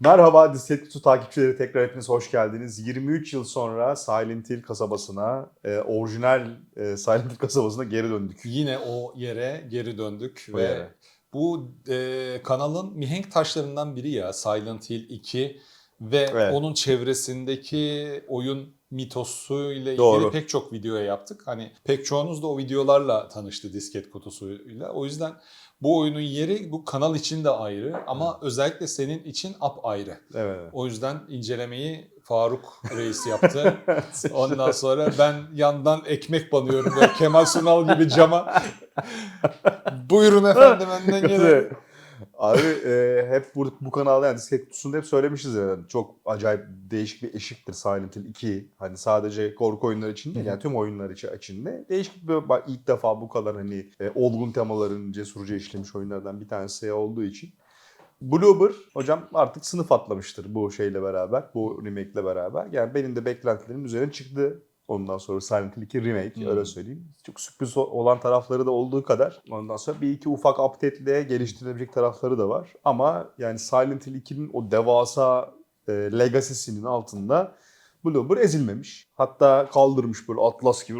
Merhaba Disket Kutu takipçileri tekrar hepiniz hoş geldiniz. 23 yıl sonra Silent Hill kasabasına, e, orijinal e, Silent Hill kasabasına geri döndük. Yine o yere geri döndük O ve yere. bu e, kanalın mihenk taşlarından biri ya Silent Hill 2 ve Evet. onun çevresindeki oyun mitosuyla ilgili Doğru. pek çok videoya yaptık. Hani pek çoğunuz da o videolarla tanıştı disket kutusuyla. O yüzden bu oyunun yeri bu kanal için de ayrı ama özellikle senin için ap ayrı. Evet. O yüzden incelemeyi Faruk Reis yaptı. Ondan sonra ben yandan ekmek banıyorum böyle Kemal Sunal gibi cama. Buyurun efendim önden gelin. Abi e, hep bu, bu kanalda yani Disket Kutusu'nda hep söylemişiz yani çok acayip değişik bir eşiktir Silent Hill 2. Hani sadece korku oyunları için değil yani tüm oyunlar için içinde. Değişik bir bak ilk defa bu kadar hani e, olgun temaların cesurca işlemiş oyunlardan bir tanesi olduğu için. Bloober hocam artık sınıf atlamıştır bu şeyle beraber, bu remake ile beraber. Yani benim de beklentilerimin üzerine çıktı. Ondan sonra Silent Hill 2 remake Hmm. öyle söyleyeyim. Çok sürpriz olan tarafları da olduğu kadar. Ondan sonra bir iki ufak update'le geliştirilebilecek tarafları da var. Ama yani Silent Hill 2'nin o devasa e, legacy'sinin altında Bloober ezilmemiş. Hatta kaldırmış böyle atlas gibi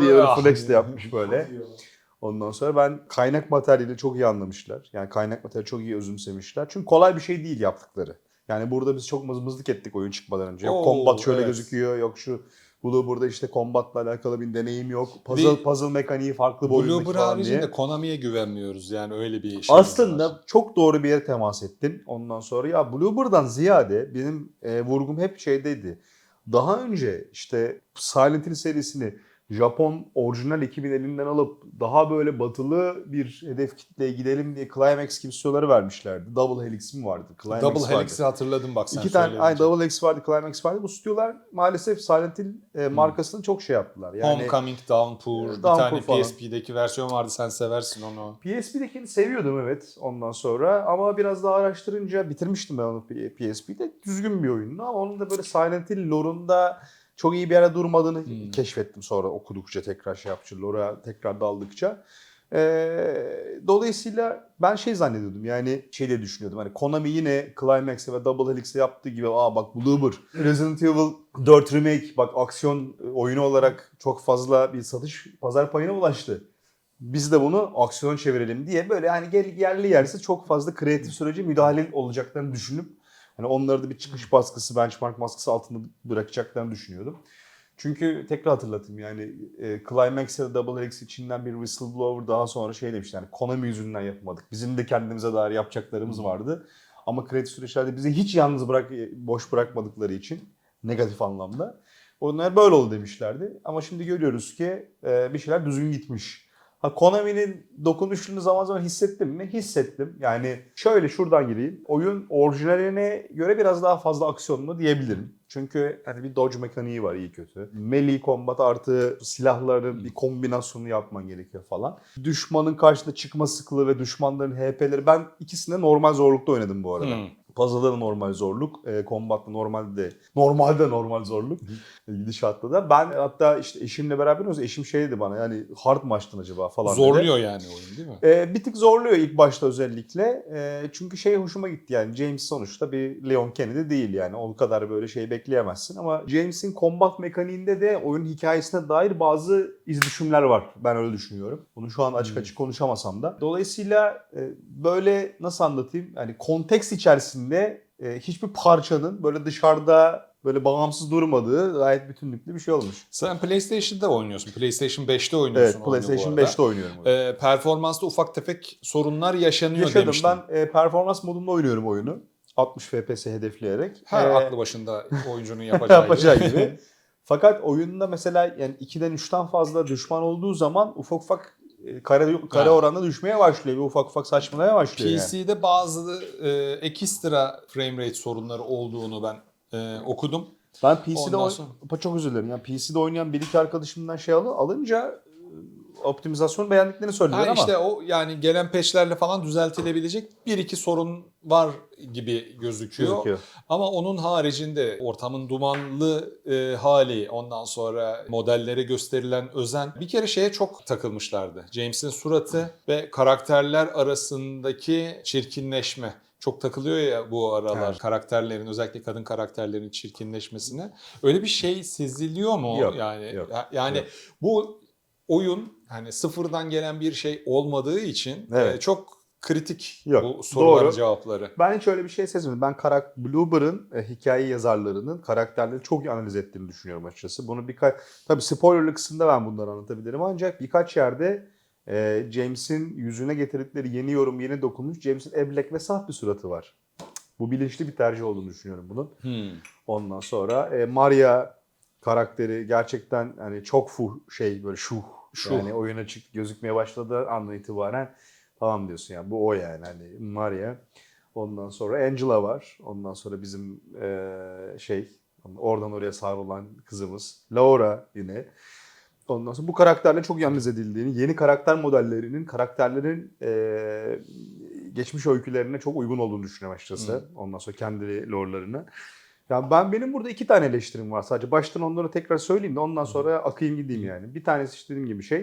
diye böyle flex de yapmış böyle. Ondan sonra ben kaynak materyali çok iyi anlamışlar. Yani kaynak materyali çok iyi özümsemişler. Çünkü kolay bir şey değil yaptıkları. Yani burada biz çok mızmızlık ettik oyun çıkmadan önce. Yok Oo, combat şöyle evet. gözüküyor, yok şu Blue burada işte combatla alakalı bir deneyim yok. Puzzle, Bir- puzzle mekaniği farklı bu oyundaki Bloober falan haricinde diye. Konami'ye güvenmiyoruz yani öyle bir şey. Aslında çok doğru bir yere temas ettin. Ondan sonra ya Bloober'dan ziyade benim e, vurgum hep şeydeydi. Daha önce işte Silent Hill serisini Japon orijinal ekibin elinden alıp daha böyle batılı bir hedef kitleye gidelim diye Climax gibi stüdyoları vermişlerdi. Double Helix mi vardı? Climax Double vardı. Helix'i hatırladım bak sen İki tane söyleyince. ay Double Helix vardı, Climax vardı. Bu stüdyolar maalesef Silent Hill e, markasını çok şey yaptılar. Yani Homecoming Downpour, bir Downpour tane falan. PSP'deki versiyon vardı sen seversin onu. PSP'dekini seviyordum evet ondan sonra ama biraz daha araştırınca bitirmiştim ben onu PSP'de. Düzgün bir oyundu ama onun da böyle Silent Hill lore'unda çok iyi bir yere durmadığını Hmm. keşfettim sonra okudukça tekrar şey yapınca lore'a tekrar daldıkça. Ee, dolayısıyla ben şey zannediyordum yani şey de düşünüyordum hani Konami yine Climax'e ve Double Helix'e yaptığı gibi aa bak Bloober Resident Evil 4 Remake bak aksiyon oyunu olarak çok fazla bir satış pazar payına ulaştı biz de bunu aksiyon çevirelim diye böyle hani yerli yersiz çok fazla kreatif sürece müdahale olacaklarını düşünüp hani onları da bir çıkış baskısı, benchmark baskısı altında bırakacaklarını düşünüyordum. Çünkü tekrar hatırlatayım yani e, Climax ya da Double X içinden bir whistleblower daha sonra şey demişti yani Konami yüzünden yapmadık. Bizim de kendimize dair yapacaklarımız vardı. Ama kreatif süreçlerde bizi hiç yalnız bırak boş bırakmadıkları için negatif anlamda. Onlar böyle oldu demişlerdi. Ama şimdi görüyoruz ki e, bir şeyler düzgün gitmiş. Ha Konami'nin dokunuşunu zaman zaman hissettim mi? Hissettim. Yani şöyle şuradan gireyim. Oyun orijinaline göre biraz daha fazla aksiyonlu diyebilirim. Çünkü hani bir dodge mekaniği var iyi kötü. Melee combat artı silahların bir kombinasyonu yapman gerekiyor falan. Düşmanın karşısında çıkma sıklığı ve düşmanların HP'leri ben ikisinde normal zorlukta oynadım bu arada. Hmm. Puzzle'da da normal zorluk, e, combat'ta normalde normalde normal zorluk. Gidişatta da. Ben hatta işte eşimle beraber oynuyoruz. Eşim şey dedi bana yani hard mı açtın acaba falan dedi. Zorluyor yani oyun değil mi? E, bir tık zorluyor ilk başta özellikle. E, çünkü şey hoşuma gitti yani James sonuçta bir Leon Kennedy değil yani. O kadar böyle şey bekleyemezsin ama James'in combat mekaniğinde de oyun hikayesine dair bazı izlüşümler var. Ben öyle düşünüyorum. Bunu şu an açık Hmm. açık konuşamasam da. Dolayısıyla e, böyle nasıl anlatayım? Yani konteks içerisinde e, hiçbir parçanın böyle dışarıda böyle bağımsız durmadığı gayet bütünlüklü bir şey olmuş. Sen PlayStation'da oynuyorsun. PlayStation 5'te oynuyorsun Evet, PlayStation arada. 5'te oynuyorum. Ee, performansta ufak tefek sorunlar yaşanıyor Yaşadım. demiştin. Ben e, performans modunda oynuyorum oyunu. 60 FPS hedefleyerek. Her E, aklı başında oyuncunun yapacağı, yapacağı gibi. Fakat oyunda mesela yani 2'den 3'ten fazla düşman olduğu zaman ufak ufak kare, kare Ha. oranında düşmeye başlıyor. Bir ufak ufak saçmalamaya başlıyor yani. PC'de bazı e, ekstra frame rate sorunları olduğunu ben e, okudum. Ben PC'de Ondan sonra- çok özür dilerim. Yani PC'de oynayan bir iki arkadaşımdan şey al- alınca e, optimizasyon beğendiklerini Ha ama işte o yani gelen patchlerle falan düzeltilebilecek bir iki sorun var gibi gözüküyor. gözüküyor. Ama onun haricinde ortamın dumanlı e, hali, ondan sonra modellere gösterilen özen bir kere şeye çok takılmışlardı. James'in suratı ve karakterler arasındaki çirkinleşme. çok takılıyor ya bu aralar Evet. karakterlerin özellikle kadın karakterlerin çirkinleşmesine. Öyle bir şey seziliyor mu? Yok, yani yok, ya- yani yok. bu oyun hani sıfırdan gelen bir şey olmadığı için Evet. e, çok kritik Yok, bu soruların doğru. cevapları. Ben hiç öyle bir şey sezmedim. Ben karak Bloober'ın e, hikaye yazarlarının karakterleri çok iyi analiz ettiğini düşünüyorum açıkçası. Bunu birkaç tabii spoilerlı kısımda ben bunları anlatabilirim ancak birkaç yerde e, James'in yüzüne getirdikleri yeni yorum, yeni dokunuş James'in eblek ve saf bir suratı var. Bu bilinçli bir tercih olduğunu düşünüyorum bunun. Hmm. Ondan sonra e, Maria karakteri gerçekten hani çok fuh şey böyle şuh. Şuh. Yani oyuna çık gözükmeye başladığı andan itibaren tamam diyorsun yani bu o yani hani Maria. Ondan sonra Angela var. Ondan sonra bizim e, şey oradan oraya savrulan kızımız. Laura yine. Ondan sonra bu karakterle çok yalnız edildiğini, yeni karakter modellerinin karakterlerin e, geçmiş öykülerine çok uygun olduğunu düşünüyorum açıkçası. Ondan sonra kendi lore'larına. Ya ben benim burada iki tane eleştirim var sadece. Baştan onları tekrar söyleyeyim de ondan sonra akayım gideyim yani. Bir tanesi işte dediğim gibi şey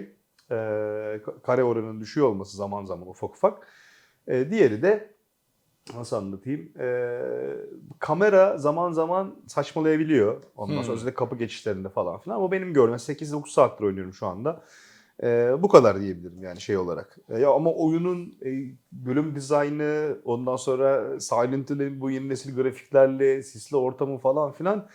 e, ka- kare oranının düşüyor olması zaman zaman ufak ufak. E, diğeri de nasıl anlatayım? E, kamera zaman zaman saçmalayabiliyor. Ondan Hmm. sonra özellikle kapı geçişlerinde falan filan. Ama benim gördüğüm 8-9 saattir oynuyorum şu anda. E, bu kadar diyebilirim yani şey olarak. E, ya ama oyunun e, bölüm dizaynı, ondan sonra Silent Hill'in bu yeni nesil grafiklerle, sisli ortamı falan filan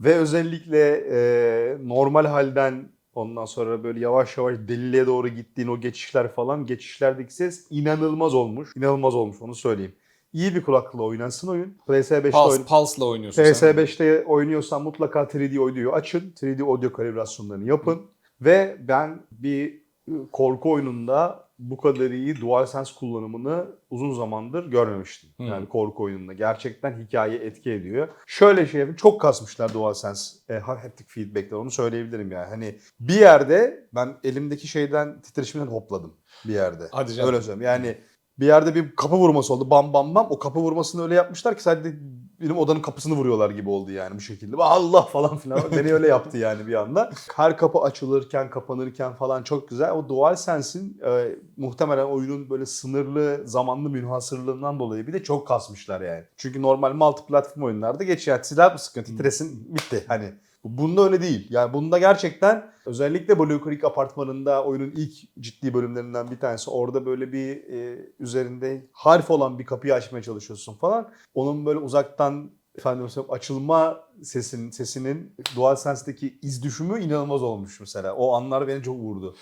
ve özellikle e, normal halden ondan sonra böyle yavaş yavaş deliliğe doğru gittiğin o geçişler falan, geçişlerdeki ses inanılmaz olmuş. İnanılmaz olmuş onu söyleyeyim. İyi bir kulaklıkla oynansın oyun. PS5'te Pulse, oyun. Pulse'la oynuyorsun sen. PS5'te oynuyorsan mutlaka 3D audio'yu açın. 3D audio kalibrasyonlarını yapın. Ve ben bir ıı, korku oyununda bu kadar iyi DualSense kullanımını uzun zamandır görmemiştim. Hmm. Yani korku oyununda. Gerçekten hikaye etki ediyor. Şöyle şey yapayım. Çok kasmışlar DualSense e, haptic feedback'ler. Onu söyleyebilirim yani. Hani bir yerde ben elimdeki şeyden titreşimden hopladım bir yerde. Hadi canım. Öyle söyleyeyim. Yani bir yerde bir kapı vurması oldu. Bam bam bam. O kapı vurmasını öyle yapmışlar ki sadece benim odanın kapısını vuruyorlar gibi oldu yani bu şekilde. Allah falan filan. Beni öyle yaptı yani bir anda. Her kapı açılırken, kapanırken falan çok güzel. O DualSense'in e, muhtemelen oyunun böyle sınırlı, zamanlı münhasırlığından dolayı bir de çok kasmışlar yani. Çünkü normal multi platform oyunlarda geç ya silah mı sıkın, titresin, bitti. Hani Bunda öyle değil. Yani bunda gerçekten özellikle Blue Creek apartmanında oyunun ilk ciddi bölümlerinden bir tanesi. Orada böyle bir e, üzerinde harf olan bir kapıyı açmaya çalışıyorsun falan. Onun böyle uzaktan efendim açılma sesin sesinin DualSense'deki iz düşümü inanılmaz olmuş mesela. O anlar beni çok vurdu.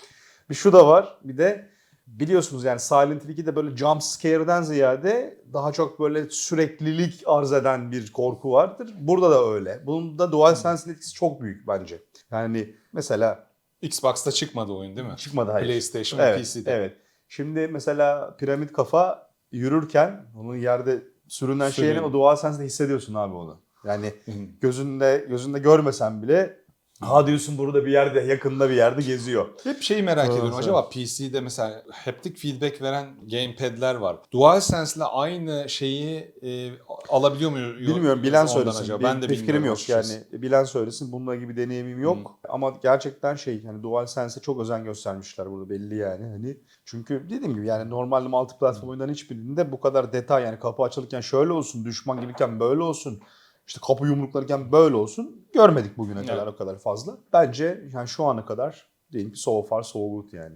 Bir şu da var. Bir de biliyorsunuz yani Silent Hill 2'de böyle jump scare'den ziyade daha çok böyle süreklilik arz eden bir korku vardır. Burada da öyle. Bunun da DualSense'in etkisi çok büyük bence. Yani mesela Xbox'ta çıkmadı oyun değil mi? çıkmadı hayır. PlayStation ve Evet, PC'de. evet. Şimdi mesela piramit kafa yürürken onun yerde sürünen şeyini o DualSense'de hissediyorsun abi onu. Yani hı. gözünde gözünde görmesen bile ha diyorsun burada bir yerde yakında bir yerde geziyor. Hep şeyi merak Evet, ediyorum. Acaba PC'de mesela haptic feedback veren gamepad'ler var. DualSense'le aynı şeyi e, alabiliyor muyuz? Bilmiyorum bilen söylesin. acaba? Ben de bir fikrim yok yani bilen söylesin. Bununla gibi deneyimim yok. Ama gerçekten şey yani DualSense'e çok özen göstermişler burada belli yani. Hani çünkü dediğim gibi yani normal multi platform oyunların hiçbirinde bu kadar detay yani kapı açılırken şöyle olsun, düşman gelirken böyle olsun. İşte kapı yumruklarken böyle olsun. Görmedik bugüne Evet. kadar o kadar fazla. Bence yani şu ana kadar diyelim ki so far so good yani.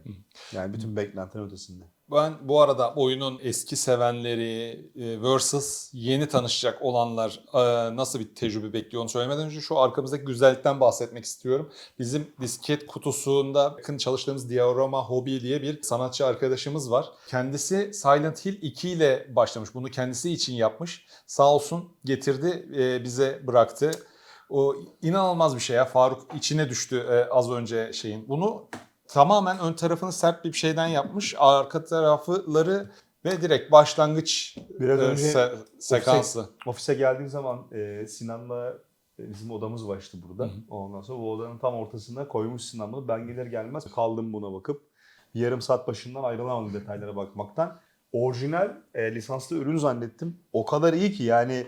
Yani bütün beklentilerin ötesinde. Ben bu arada oyunun eski sevenleri e, versus yeni tanışacak olanlar e, nasıl bir tecrübe bekliyor onu söylemeden önce şu arkamızdaki güzellikten bahsetmek istiyorum. Bizim disket kutusunda yakın çalıştığımız Diorama Hobby diye bir sanatçı arkadaşımız var. Kendisi Silent Hill 2 ile başlamış. Bunu kendisi için yapmış. Sağ olsun getirdi e, bize bıraktı. O inanılmaz bir şey ya. Faruk içine düştü az önce şeyin. Bunu tamamen ön tarafını sert bir şeyden yapmış. Arka tarafları ve direkt başlangıç Biraz e, önce se- sekansı. Ofise geldiğim zaman e, Sinan'la e, bizim odamız işte burada. Hı hı. Ondan sonra bu odanın tam ortasına koymuş Sinan bunu. Ben gelir gelmez kaldım buna bakıp yarım saat başından ayrılamadım detaylara bakmaktan. Orijinal e, lisanslı ürün zannettim. O kadar iyi ki yani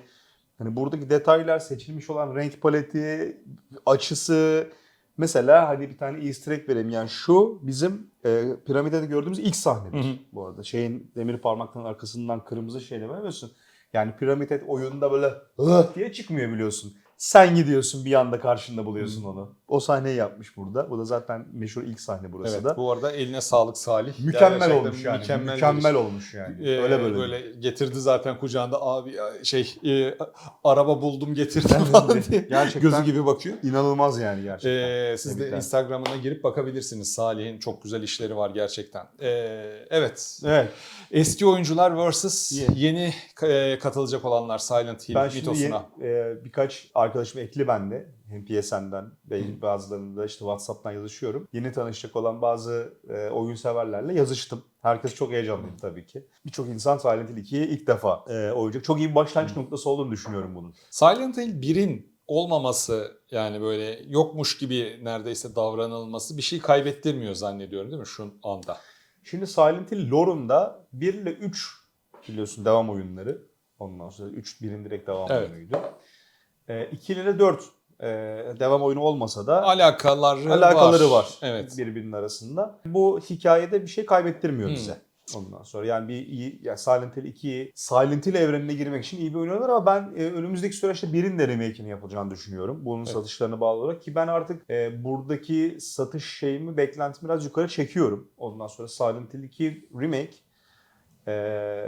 hani buradaki detaylar seçilmiş olan renk paleti, açısı mesela hani bir tane easter egg vereyim. Yani şu bizim e, piramide de gördüğümüz ilk sahnedir Hı hı. bu arada. Şeyin demir parmakların arkasından kırmızı şeyle görüyorsun. Yani Pyramid Head oyunda böyle "Hıh" diye çıkmıyor biliyorsun. Sen gidiyorsun bir anda karşında buluyorsun onu. O sahneyi yapmış burada. Bu da zaten meşhur ilk sahne burası Evet da. bu arada eline sağlık Salih. Mükemmel Gerçekten olmuş yani. Mükemmel, Mükemmel, olmuş yani. Ee, Öyle böyle. böyle getirdi zaten kucağında abi şey e, araba buldum getirdim falan diye. Gerçekten Gözü gibi bakıyor. inanılmaz yani gerçekten. Ee, siz de. Instagram'ına girip bakabilirsiniz. Salih'in çok güzel işleri var gerçekten. Ee, evet. Evet. Eski oyuncular vs. Ye- yeni e, katılacak olanlar Silent Hill Ben mitosuna. yeni, e, birkaç arkadaşım ekli bende. Hem PSN'den ve bazılarında işte WhatsApp'tan yazışıyorum. Yeni tanışacak olan bazı e, oyun severlerle yazıştım. Herkes çok heyecanlıydı tabii ki. Birçok insan Silent Hill 2'ye ilk defa e, oynayacak. Çok iyi bir başlangıç noktası olduğunu düşünüyorum bunun. Silent Hill 1'in olmaması yani böyle yokmuş gibi neredeyse davranılması bir şey kaybettirmiyor zannediyorum değil mi şu anda? Şimdi Silent Hill lore'unda 1 ile 3 biliyorsun devam oyunları. Ondan sonra 3 birin direkt devam Evet. oyunuydu. E, 2 ile 4 e, devam oyunu olmasa da Alakaları, alakaları var, Evet. birbirinin arasında. Bu hikayede bir şey kaybettirmiyor Hmm. bize. Ondan sonra yani bir iyi yani Silent Hill 2'yi Silent Hill evrenine girmek için iyi bir oynuyorlar ama ben e, önümüzdeki süreçte birin de remake'ini yapılacağını düşünüyorum. Bunun Evet. satışlarına bağlı olarak ki ben artık e, buradaki satış şeyimi beklentimi biraz yukarı çekiyorum. Ondan sonra Silent Hill 2 remake e,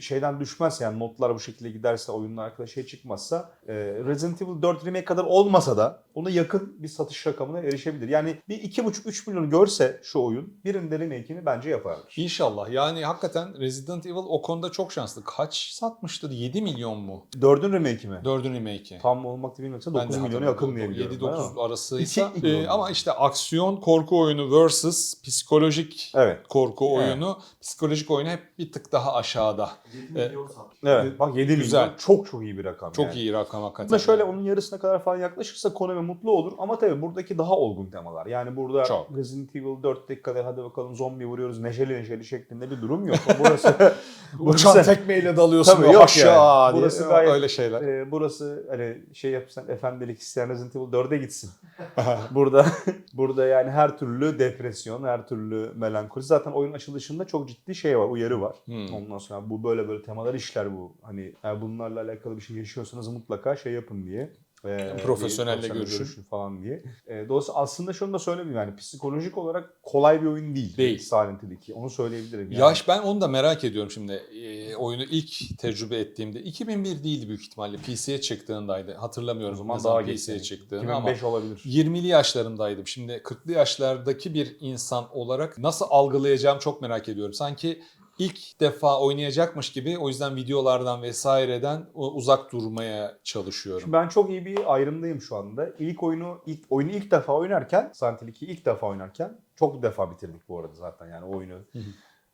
şeyden düşmez yani notlar bu şekilde giderse oyunun arkada şey çıkmazsa e, Resident Evil 4 remake kadar olmasa da ona yakın bir satış rakamına erişebilir. Yani bir 2,5-3 milyon görse şu oyun birinde remake'ini bence yaparlar. İnşallah. Yani hakikaten Resident Evil o konuda çok şanslı. Kaç satmıştır? 7 milyon mu? 4'ün remake'i mi? 4'ün remake'i. Tam olmakta bilmiyorsa Ben 9 de milyona yakın diye biliyorum. ben ama. 7-9 arasıysa. İki- iki- Ee, ama işte aksiyon korku oyunu versus psikolojik Evet. korku Evet. oyunu. Psikolojik oyunu hep bir tık daha aşağıda. 7 milyon satmış. Evet. Bak 7 Güzel. milyon çok çok iyi bir rakam. Çok yani. iyi rakam hakikaten. Aslında şöyle onun yarısına kadar falan yaklaşırsa Konami mutlu olur ama tabii buradaki daha olgun temalar. Yani burada Çok. Resident Evil 4'teki kadar hadi bakalım zombi vuruyoruz neşeli neşeli şeklinde bir durum yok. Burası Uçan tekmeyle dalıyorsun Tabii yok aşağı yani. diye. Burası gayet- öyle şeyler. e, burası hani şey yapsan efendilik isteyen Resident Evil 4'e gitsin. burada burada yani her türlü depresyon, her türlü melankoli. Zaten oyun açılışında çok ciddi şey var, uyarı var. Hmm. Ondan sonra bu böyle böyle temalar işler bu. Hani eğer bunlarla alakalı bir şey yaşıyorsanız mutlaka şey yapın diye. Ee, Profesyonelle bir görüşün. falan diye. Ee, dolayısıyla aslında şunu da söyleyeyim yani psikolojik olarak kolay bir oyun değil. Değil. Silent Hill 2. Onu söyleyebilirim. Yani. Yaş ben onu da merak ediyorum şimdi. Ee, oyunu ilk tecrübe ettiğimde 2001 değildi büyük ihtimalle. PC'ye çıktığındaydı. Hatırlamıyorum o zaman daha zaman. PC'ye yani. çıktığını ama 2005 olabilir. 20'li yaşlarımdaydım. Şimdi 40'lı yaşlardaki bir insan olarak nasıl algılayacağım çok merak ediyorum. Sanki ilk defa oynayacakmış gibi o yüzden videolardan vesaireden uzak durmaya çalışıyorum. Şimdi ben çok iyi bir ayrımdayım şu anda. İlk oyunu ilk oyunu ilk defa oynarken, Silent Hill 2'yi ilk defa oynarken çok defa bitirdik bu arada zaten yani oyunu.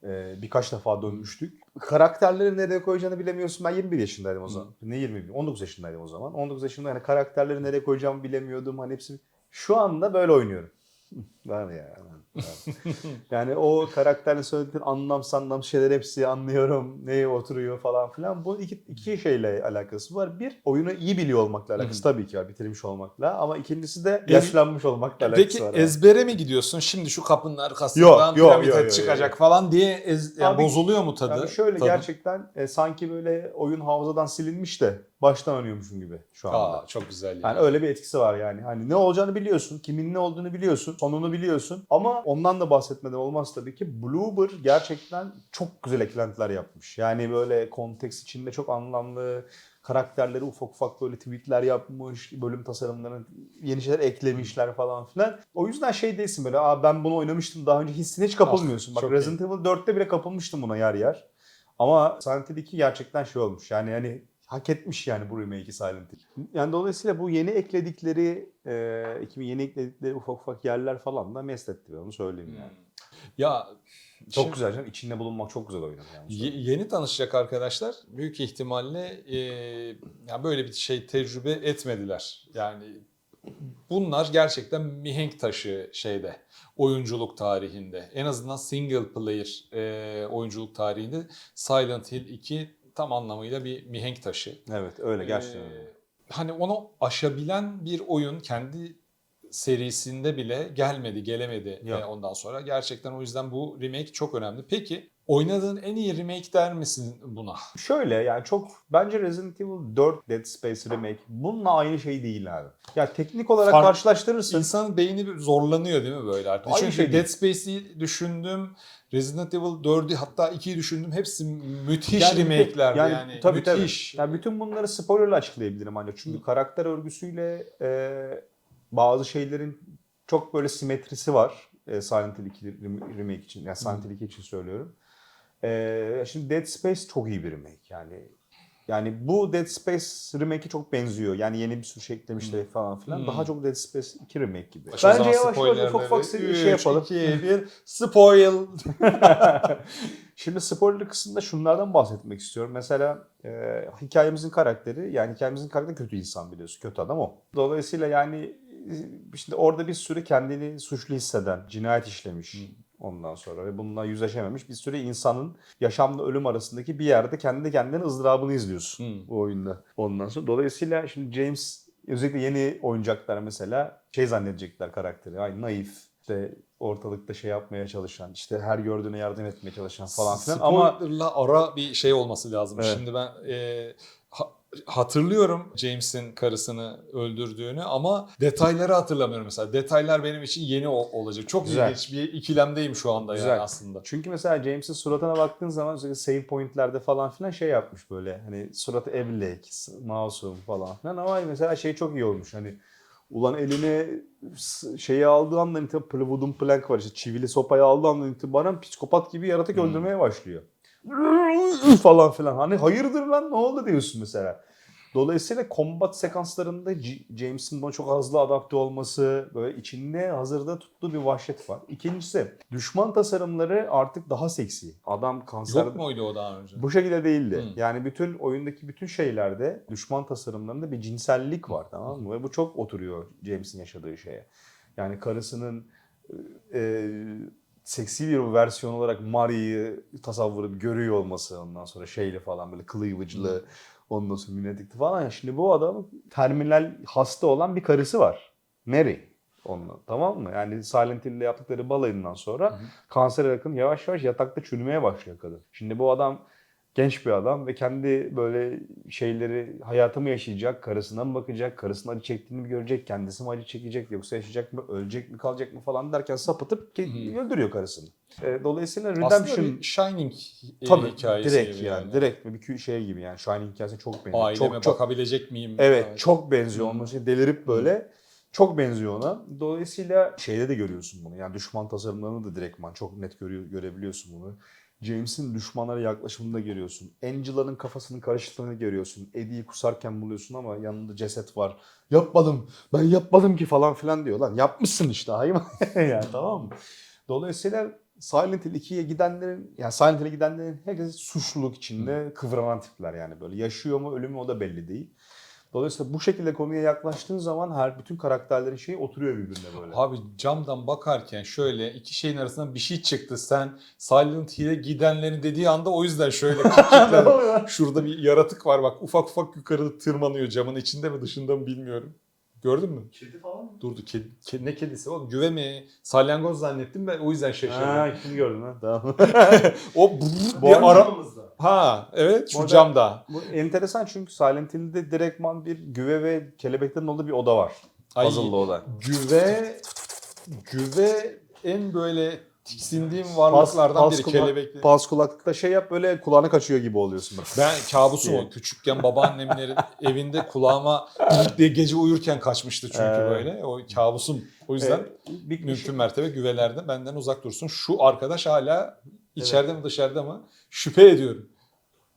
Ee, birkaç defa dönmüştük. Karakterleri nereye koyacağını bilemiyorsun. Ben 21 yaşındaydım o zaman. Ne 21? 19 yaşındaydım o zaman. 19 yaşında yani karakterleri nereye koyacağımı bilemiyordum. Hani hepsi şu anda böyle oynuyorum. Var ya. Yani o karakterin söylediğin anlamsız anlamsız şeyler hepsi anlıyorum. Neye oturuyor falan filan. Bu iki, iki şeyle alakası var. Bir, oyunu iyi biliyor olmakla alakası tabii ki var. Bitirmiş olmakla. Ama ikincisi de yaşlanmış olmakla alakası Peki var. yani. ezbere mi gidiyorsun? Şimdi şu kapının arkasından Yok, yok, piramit yok, yok, çıkacak yok. falan diye ez- yani Abi- bozuluyor mu tadı? Yani şöyle Tadı. gerçekten e, sanki böyle oyun hafızadan silinmiş de baştan oynuyormuşum gibi şu anda. Aa, çok güzel. Yani. Yani öyle bir etkisi var yani. Hani ne olacağını biliyorsun, kimin ne olduğunu biliyorsun, sonunu biliyorsun. Ama ondan da bahsetmeden olmaz tabii ki. Bloober gerçekten çok güzel eklentiler yapmış. Yani böyle konteks içinde çok anlamlı karakterleri ufak ufak böyle tweetler yapmış, bölüm tasarımlarına yeni şeyler eklemişler falan filan. O yüzden şey değilsin böyle, Aa, ben bunu oynamıştım daha önce hissine hiç kapılmıyorsun. Ah, Bak Resident Evil 4'te bile kapılmıştım buna yer yer. Ama Silent Hill 2 gerçekten şey olmuş. Yani hani hak etmiş yani bu remake'i Silent Hill. Yani dolayısıyla bu yeni ekledikleri, e, 2000 yeni ekledikleri ufak ufak yerler falan da mest etti ben onu söyleyeyim yani. Ya Çok şimdi- güzel canım. İçinde bulunmak çok güzel yani. Ye- yeni tanışacak arkadaşlar büyük ihtimalle e, ya böyle bir şey tecrübe etmediler. Yani bunlar gerçekten mihenk taşı şeyde oyunculuk tarihinde. En azından single player e, oyunculuk tarihinde Silent Hill 2 tam anlamıyla bir mihenk taşı. Evet öyle gerçekten. Ee, hani onu aşabilen bir oyun kendi serisinde bile gelmedi, gelemedi Yok. e, ondan sonra. Gerçekten o yüzden bu remake çok önemli. Peki Oynadığın en iyi remake der misin buna? Şöyle yani çok bence Resident Evil 4 Dead Space Remake bununla aynı şey değil abi. Ya teknik olarak Fark- karşılaştırırsın. İnsanın beyni bir zorlanıyor değil mi böyle artık? Aynı Çünkü şey değil. Dead Space'i düşündüm, Resident Evil 4'ü hatta 2'yi düşündüm. Hepsi müthiş Yani- remake'lerdi yani. yani tabii, tabii. müthiş. Yani bütün bunları spoilerla açıklayabilirim ancak. Çünkü karakter örgüsüyle e, bazı şeylerin çok böyle simetrisi var. E, Silent Hill 2 rem- remake için. Yani Silent Hill 2 için söylüyorum. E, şimdi Dead Space çok iyi bir remake. Yani yani bu Dead Space remake'e çok benziyor. Yani yeni bir sürü şey eklemişler falan filan. Hmm. Daha çok Dead Space 2 remake gibi. Zaman Bence yavaş yavaş ufak ufak şey yapalım. iki, bir, spoil. Şimdi spoiler kısmında şunlardan bahsetmek istiyorum. Mesela e, hikayemizin karakteri, yani hikayemizin karakteri kötü insan biliyorsun. Kötü adam o. Dolayısıyla yani e, şimdi orada bir sürü kendini suçlu hisseden, cinayet işlemiş ondan sonra ve bununla yüzleşememiş bir sürü insanın yaşamla ölüm arasındaki bir yerde kendi kendine ızdırabını izliyorsun Hmm. bu oyunda. Ondan sonra dolayısıyla şimdi James özellikle yeni oyuncaklar mesela şey zannedecekler karakteri. Ay naif, işte ortalıkta şey yapmaya çalışan, işte her gördüğüne yardım etmeye çalışan falan filan ama ara bir şey olması lazım. Evet. Şimdi ben e, hatırlıyorum James'in karısını öldürdüğünü ama detayları hatırlamıyorum mesela. Detaylar benim için yeni ol- olacak. Çok Güzel. ilginç bir ikilemdeyim şu anda Güzel. yani aslında. Çünkü mesela James'in suratına baktığın zaman özellikle save point'lerde falan filan şey yapmış böyle. Hani suratı evlek, masum falan filan ama mesela şey çok iyi olmuş. Hani ulan eline şeyi aldığı andan itibaren wooden plank var işte çivili sopayı aldığı andan itibaren psikopat gibi yaratık Hmm. öldürmeye başlıyor. Falan filan. Hani hayırdır lan ne oldu diyorsun mesela. Dolayısıyla combat sekanslarında James'in buna çok hızlı adapte olması, böyle içinde hazırda tuttuğu bir vahşet var. İkincisi, düşman tasarımları artık daha seksi. Adam kanser... Yok muydu o daha önce? Bu şekilde değildi. Hmm. Yani bütün oyundaki bütün şeylerde düşman tasarımlarında bir cinsellik var tamam mı? Ve bu çok oturuyor James'in yaşadığı şeye. Yani karısının e, seksi bir versiyon olarak Mari'yi tasavvuru görüyor olması ondan sonra şeyli falan böyle cleavage'lı ondan sonra minetikli falan. Ya şimdi bu adamın terminal hasta olan bir karısı var. Mary. Onunla, tamam mı? Yani Silent Hill'le yaptıkları balayından sonra Hı hı. kansere yakın yavaş yavaş yatakta çürümeye başlıyor kadın. Şimdi bu adam genç bir adam ve kendi böyle şeyleri hayatımı yaşayacak, karısına mı bakacak, karısının acı çektiğini mi görecek, kendisi mi acı çekecek yoksa yaşayacak mı, ölecek mi, kalacak mı falan derken sapıtıp Hı öldürüyor karısını. E, dolayısıyla Aslında Redemption bir Shining tabii hikayesi direkt gibi yani, direkt bir şey gibi yani Shining hikayesi çok benziyor. Aileme çok, çok, bakabilecek miyim? Evet çok benziyor. Hı. Onun için delirip böyle çok benziyor ona. Dolayısıyla şeyde de görüyorsun bunu. Yani düşman tasarımlarını da direktman çok net görüyor, görebiliyorsun bunu. James'in düşmanlara yaklaşımını da görüyorsun. Angela'nın kafasının karışıklığını görüyorsun. Eddie'yi kusarken buluyorsun ama yanında ceset var. Yapmadım, ben yapmadım ki falan filan diyor. Lan yapmışsın işte hayvan. yani tamam mı? Dolayısıyla Silent Hill 2'ye gidenlerin, yani Silent Hill'e gidenlerin herkes suçluluk içinde kıvranan tipler yani böyle. Yaşıyor mu ölü mü o da belli değil. Dolayısıyla bu şekilde konuya yaklaştığın zaman her bütün karakterlerin şeyi oturuyor birbirine böyle. Abi camdan bakarken şöyle iki şeyin arasından bir şey çıktı. Sen Silent Hill'e gidenlerin dediği anda o yüzden şöyle. Şurada bir yaratık var bak ufak ufak yukarı tırmanıyor camın içinde mi dışında mı bilmiyorum. Gördün mü? Kedi falan mı? Durdu. Kedi, kedi- ne kedisi o? Güve mi? Salyangoz zannettim ben o yüzden şaşırdım. Ha, kim gördün ha? Tamam. o brrr Bu diye ara... Aramızda. Ha evet şu Orada- camda. bu enteresan çünkü Silent Hill'de direktman bir güve ve kelebeklerin olduğu bir oda var. Ay, Puzzle'lı oda. güve güve en böyle tiksindiğim varlıklardan biri kulak- kelebekli. Pas kulaklıkta şey yap böyle kulağına kaçıyor gibi oluyorsun. Bak. Ben kabusum o. Küçükken babaannemlerin evinde kulağıma diye gece uyurken kaçmıştı çünkü Ee. böyle. O kabusum. O yüzden Ee, bir, mümkün mertebe güvelerde benden uzak dursun. Şu arkadaş hala içeride mi dışarıda mı? Şüphe ediyorum.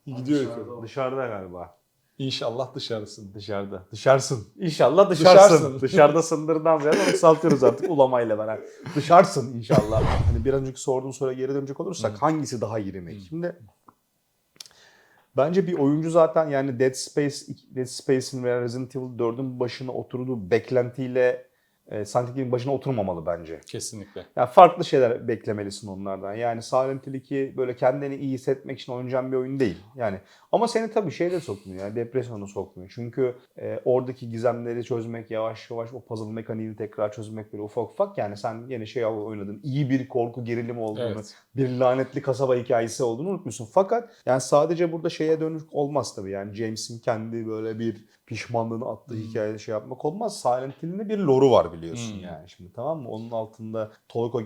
Gidiyor Dışarıda. Dışarıda galiba. İnşallah dışarısın. Dışarıda. Dışarsın. İnşallah dışarsın. Dışarsın. Dışarıda sındırdan ziyade onu kısaltıyoruz artık ulamayla beraber. Dışarsın inşallah. Hani bir önceki sorduğun soruya geri dönecek olursak Hı. hangisi daha iyi remake? Hı. Şimdi bence bir oyuncu zaten yani Dead Space Dead Space'in veya Resident Evil 4'ün başına oturduğu beklentiyle e, Silent Hill'in başına oturmamalı bence. Kesinlikle. Yani farklı şeyler beklemelisin onlardan. Yani Silent Hill 2 böyle kendini iyi hissetmek için oynayacağın bir oyun değil. Yani Ama seni tabii şeyde sokmuyor yani depresyona sokmuyor. Çünkü e, oradaki gizemleri çözmek yavaş yavaş o puzzle mekaniğini tekrar çözmek böyle ufak ufak yani sen yine şey oynadın iyi bir korku gerilim olduğunu Evet. bir lanetli kasaba hikayesi olduğunu unutmuyorsun. Fakat yani sadece burada şeye dönük olmaz tabii. Yani James'in kendi böyle bir pişmanlığını attığı Hmm. hikayede şey yapmak olmaz. Silent Hill'in de bir lore'u var biliyorsun Hmm. yani şimdi tamam mı? Onun altında Tolko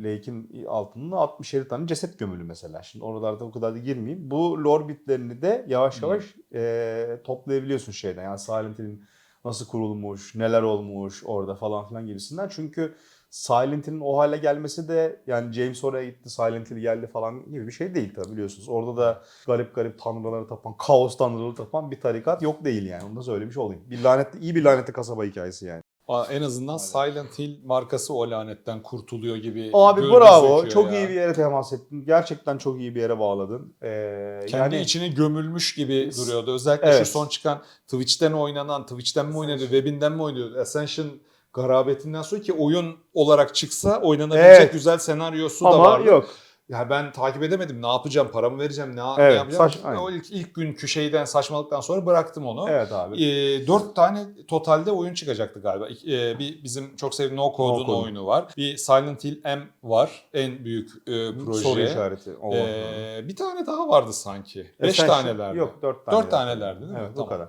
Lake'in altında 60 tane ceset gömülü mesela. Şimdi oralarda o kadar da girmeyeyim. Bu lore bitlerini de yavaş Hmm. yavaş e, toplayabiliyorsun şeyden. Yani Silent Hill'in nasıl kurulmuş, neler olmuş orada falan filan gibisinden. Çünkü Silent Hill'in o hale gelmesi de yani James oraya gitti, Silent Hill geldi falan gibi bir şey değil tabii biliyorsunuz. Orada da garip garip tanrıları tapan, kaos tanrıları tapan bir tarikat yok değil yani. Onu da söylemiş olayım. Bir lanetli, iyi bir lanetli kasaba hikayesi yani. Aa, En azından Silent Hill markası o lanetten kurtuluyor gibi. Abi bravo. Çok ya. iyi bir yere temas ettin. Gerçekten çok iyi bir yere bağladın. Ee, Kendi yani içine gömülmüş gibi duruyordu. Özellikle Evet. şu son çıkan Twitch'ten oynanan, Twitch'ten mi oynadı, Web'inden mi oynuyordu? Ascension garabetinden sonra ki oyun olarak çıksa oynanabilecek Evet. güzel senaryosu da ama vardı. yok. Ya ben takip edemedim. Ne yapacağım? Paramı vereceğim. Ne, ne Evet, yapacağım? saç- aynen. o ilk, ilk günkü şeyden saçmalıktan sonra bıraktım onu. Evet abi. E, dört tane totalde oyun çıkacaktı galiba. E, bir bizim çok sevdiğim No Code'un No Code. oyunu var. Bir Silent Hill M var. En büyük e, proje. Soru işareti. O. E, bir tane daha vardı sanki. Beş Essential- tanelerdi. Yok dört tane. Dört tanelerdi değil mi? Evet bu Tamam. kadar.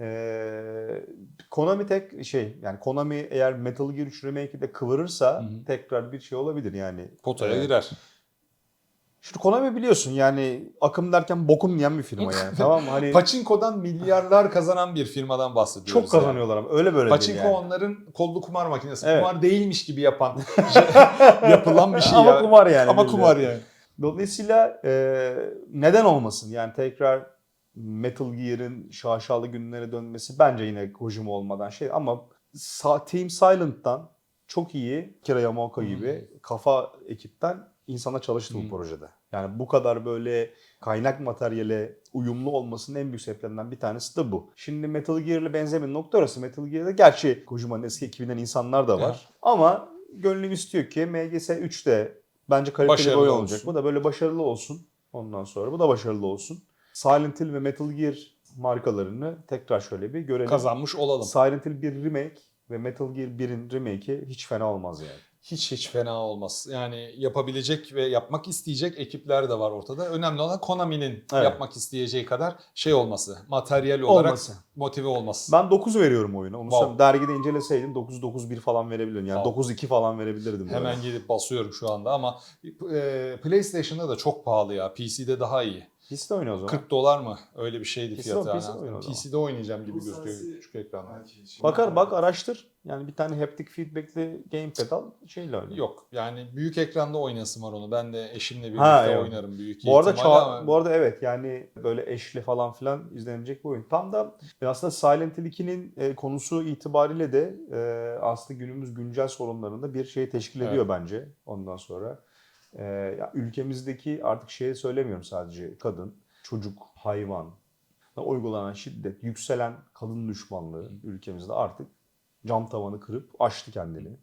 Ee, Konami tek şey yani Konami eğer Metal Gear 3 Remake'i de kıvırırsa Hı hı. tekrar bir şey olabilir yani. Potaya Ee, girer. Şimdi Konami biliyorsun yani akım derken bokum yiyen bir firma yani tamam mı? Hani Paçinko'dan milyarlar kazanan bir firmadan bahsediyoruz. çok kazanıyorlar ama öyle böyle Paçinko değil yani. onların kollu kumar makinesi. Evet. Kumar değilmiş gibi yapan yapılan bir şey ama ya. kumar yani. Ama kumar yani. Dolayısıyla e, neden olmasın? Yani tekrar Metal Gear'ın şaşalı günlere dönmesi bence yine Kojima olmadan şey ama Sa- Team Silent'tan çok iyi Kira Yamaoka Hı. gibi kafa ekipten insana çalıştı Hı. bu projede. Yani bu kadar böyle kaynak materyale uyumlu olmasının en büyük sebeplerinden bir tanesi de bu. Şimdi Metal Gear'le benzemeyen nokta orası. Metal Gear'de gerçi Kojima'nın eski ekibinden insanlar da var. Evet. Ama gönlüm istiyor ki MGS 3'te bence kaliteli bir Başarılı olsun. olacak. Bu da böyle başarılı olsun. Ondan sonra bu da başarılı olsun. Silent Hill ve Metal Gear markalarını tekrar şöyle bir görelim. Kazanmış olalım. Silent Hill 1 remake ve Metal Gear 1'in remake'i hiç fena olmaz yani. Hiç hiç fena olmaz. Yani yapabilecek ve yapmak isteyecek ekipler de var ortada. Önemli olan Konami'nin Evet. yapmak isteyeceği kadar şey olması, materyal olarak Olması. motive olması. Ben 9 veriyorum oyuna. Onu Wow. dergide inceleseydim 9 9 1 falan verebilirdim. Yani Wow. 9 2 falan verebilirdim. Hemen böyle. gidip basıyorum şu anda ama e, PlayStation'da da çok pahalı ya. PC'de daha iyi. PC'de oyna o zaman. 40 dolar mı? Öyle bir şeydi PC'de fiyatı. PC'de yani. o zaman. PC'de oynayacağım gibi gözüküyor küçük ekranda. Bakar bak araştır. Yani bir tane haptic feedback'li gamepad al şeyle oyna. Yok yani büyük ekranda oynasın var onu. Ben de eşimle birlikte Ha, evet. oynarım büyük Bu arada çağ- ama- bu arada evet yani böyle eşli falan filan izlenecek bir oyun. Tam da aslında Silent Hill 2'nin e, konusu itibariyle de e, aslında günümüz güncel sorunlarında bir şey teşkil ediyor bence ondan sonra. E, ya ülkemizdeki artık şeyi söylemiyorum sadece kadın, çocuk, hayvan uygulanan şiddet, yükselen kadın düşmanlığı ülkemizde artık cam tavanı kırıp aştı kendini.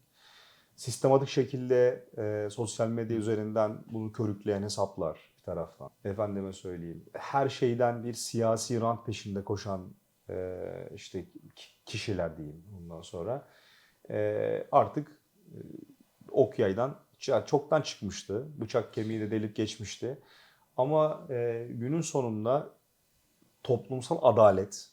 Sistematik şekilde e, sosyal medya üzerinden bunu körükleyen hesaplar bir taraftan. Efendime söyleyeyim. Her şeyden bir siyasi rant peşinde koşan e, işte ki- kişiler diyeyim ondan sonra. E, artık e, ok yaydan çoktan çıkmıştı. Bıçak kemiği de delip geçmişti. Ama e, günün sonunda toplumsal adalet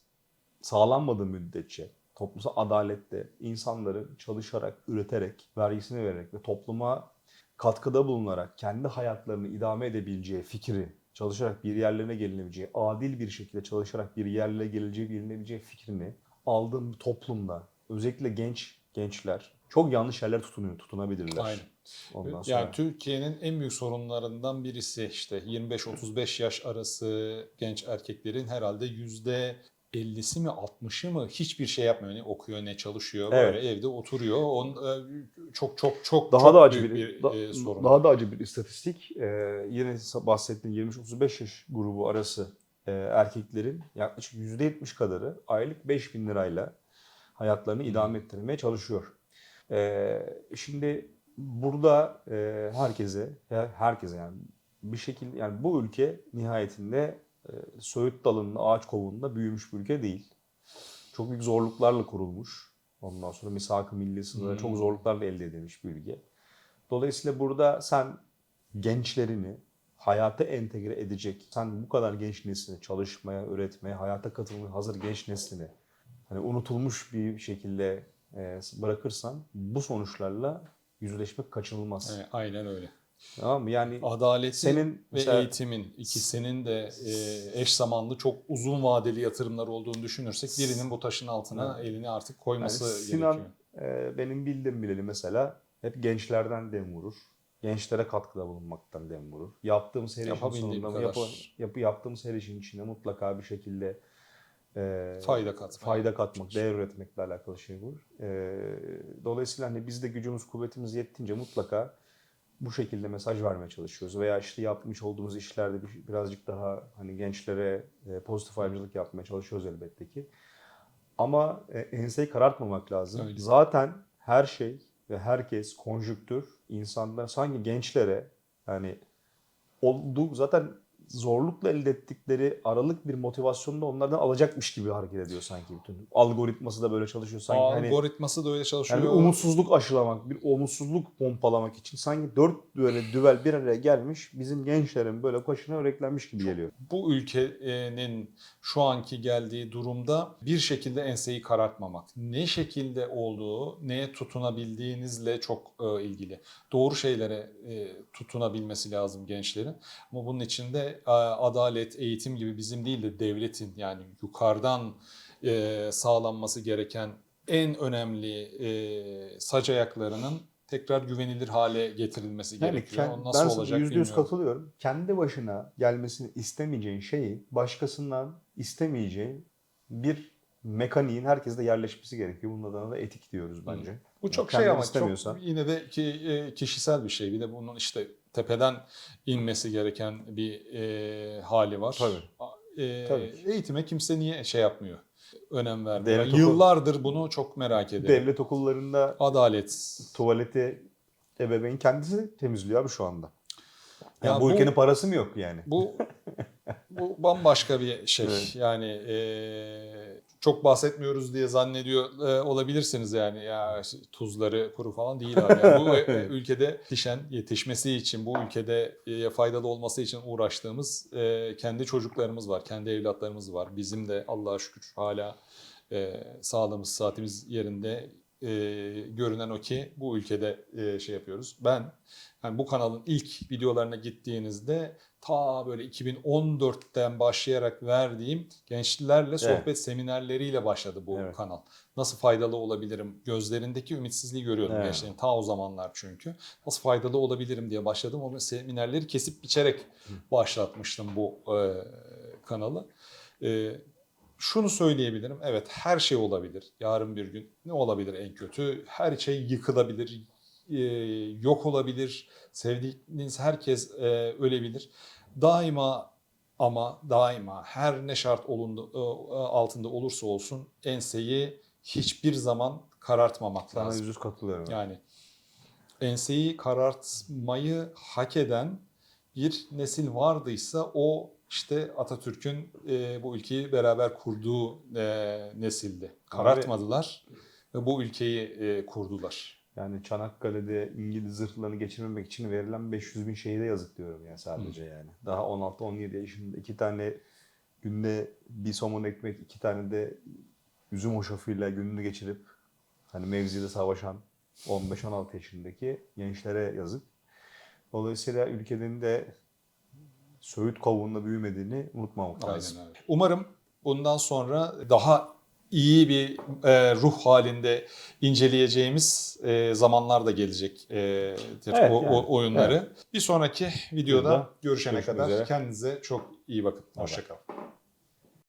sağlanmadığı müddetçe toplumsal adalette insanların çalışarak, üreterek, vergisini vererek ve topluma katkıda bulunarak kendi hayatlarını idame edebileceği fikri, çalışarak bir yerlerine gelinebileceği, adil bir şekilde çalışarak bir yerlere geleceği, gelinebileceği fikrini aldığım bir toplumda özellikle genç gençler çok yanlış yerlere tutunuyor, tutunabilirler. Aynen. Ondan sonra. Yani Türkiye'nin en büyük sorunlarından birisi işte 25-35 yaş arası genç erkeklerin herhalde yüzde 50'si mi 60'ı mı hiçbir şey yapmıyor. Ne okuyor ne çalışıyor. Evet. Böyle evde oturuyor. On, e, çok çok çok daha çok da acı bir, bir, da- e, sorun. daha da acı bir istatistik. Ee, yine bahsettiğim 23-35 yaş grubu arası e, erkeklerin yaklaşık %70 kadarı aylık 5000 lirayla hayatlarını idame ettirmeye çalışıyor. Ee, şimdi burada e, herkese, her- herkese yani bir şekilde yani bu ülke nihayetinde söğüt dalında, ağaç kovuğunda büyümüş bir ülke değil. Çok büyük zorluklarla kurulmuş. Ondan sonra misak-ı milli sınırları çok Hmm. zorluklarla elde edilmiş bir ülke. Dolayısıyla burada sen gençlerini hayata entegre edecek, sen bu kadar genç neslini çalışmaya, üretmeye, hayata katılmaya hazır genç neslini hani unutulmuş bir şekilde e, bırakırsan bu sonuçlarla yüzleşmek kaçınılmaz. Evet, aynen öyle. Tamam mı? Yani Adaleti senin ve mesela- eğitimin ikisinin de e, eş zamanlı çok uzun vadeli yatırımlar olduğunu düşünürsek birinin bu taşın altına Evet. elini artık koyması Yani Sinan gerekiyor. e, benim bildiğim bileli mesela hep gençlerden dem vurur. Gençlere katkıda bulunmaktan dem vurur. Yaptığımız her işin sonunda yapı, yapı, yaptığımız her işin içine mutlaka bir şekilde e, Fayda katmak. fayda katmak, değer üretmekle alakalı şey bu. E, dolayısıyla hani biz de gücümüz, kuvvetimiz yettiğince mutlaka bu şekilde mesaj vermeye çalışıyoruz. Veya işte yapmış olduğumuz işlerde bir- birazcık daha hani gençlere e, pozitif ayrımcılık yapmaya çalışıyoruz elbette ki. Ama e, enseyi karartmamak lazım. Öyle. Zaten her şey ve herkes konjüktür. insanlar sanki gençlere yani olduğu zaten zorlukla elde ettikleri aralık bir motivasyonu da onlardan alacakmış gibi hareket ediyor sanki bütün. Algoritması da böyle çalışıyor sanki. hani Algoritması da öyle çalışıyor. yani bir umutsuzluk aşılamak, bir umutsuzluk pompalamak için sanki dört böyle düvel bir araya gelmiş bizim gençlerin böyle başına öreklenmiş gibi geliyor. bu ülkenin şu anki geldiği durumda bir şekilde enseyi karartmamak. Ne şekilde olduğu, neye tutunabildiğinizle çok e, ilgili. Doğru şeylere e, tutunabilmesi lazım gençlerin. Ama bunun için de adalet, eğitim gibi bizim değil de devletin yani yukarıdan e, sağlanması gereken en önemli e, sac ayaklarının tekrar güvenilir hale getirilmesi Yani gerekiyor. kend- ben nasıl sana olacak yüzde yüz bilmiyorum. katılıyorum. Kendi başına gelmesini istemeyeceğin şeyi başkasından istemeyeceğin bir mekaniğin herkeste yerleşmesi gerekiyor. Bunun adına da etik diyoruz bence. Bu çok Kendin şey ama istemiyorsan. çok yine de ki e, kişisel bir şey. Bir de bunun işte tepeden inmesi gereken bir e, hali var. Tabii. E, Tabii. Eğitime kimse niye şey yapmıyor? Önem vermiyor. Devlet okul- Yıllardır bunu çok merak ederim. Devlet okullarında Adalet. tuvaleti ebeveyn kendisi temizliyor abi şu anda. Yani Ya bu, bu- ülkenin parası mı yok yani? Bu bu bambaşka bir şey. Evet. Yani e, çok bahsetmiyoruz diye zannediyor e, olabilirsiniz yani ya işte tuzları kuru falan değil abi. Yani bu e, ülkede yetişen, yetişmesi için, bu ülkede e, faydalı olması için uğraştığımız e, kendi çocuklarımız var, kendi evlatlarımız var. Bizim de Allah'a şükür hala e, sağlığımız, saatimiz yerinde e, görünen o ki bu ülkede e, şey yapıyoruz. Ben yani bu kanalın ilk videolarına gittiğinizde ta böyle 2014'ten başlayarak verdiğim gençlerle sohbet seminerleriyle başladı bu Evet. kanal. Nasıl faydalı olabilirim? Gözlerindeki ümitsizliği görüyordum Evet. gençlerin ta o zamanlar çünkü. Nasıl faydalı olabilirim diye başladım. O seminerleri kesip biçerek başlatmıştım bu e, kanalı. E, şunu söyleyebilirim. Evet her şey olabilir. Yarın bir gün ne olabilir en kötü? Her şey yıkılabilir, e, yok olabilir. Sevdiğiniz herkes e, ölebilir. Daima ama daima her ne şart olundu, e, altında olursa olsun enseyi hiçbir zaman karartmamak Sana lazım. yüz yüz katılıyorum. Yani enseyi karartmayı hak eden bir nesil vardıysa o işte Atatürk'ün e, bu ülkeyi beraber kurduğu e, nesildi. Karartmadılar ve bu ülkeyi e, kurdular. Yani Çanakkale'de İngiliz zırhlarını geçirmemek için verilen 500 bin şehide yazık diyorum yani sadece yani. Daha 16-17 yaşında iki tane günde bir somun ekmek, iki tane de üzüm hoşafıyla gününü geçirip hani mevzide savaşan 15-16 yaşındaki gençlere yazık. Dolayısıyla ülkenin de Söğüt kavuğunda büyümediğini unutmamak lazım. Aynen öyle. Umarım bundan sonra daha iyi bir e, ruh halinde inceleyeceğimiz e, zamanlar da gelecek e, Evet, o, yani. o oyunları. Bir sonraki videoda görüşene görüşmek kadar üzere. kendinize çok iyi bakın. Hoşçakalın.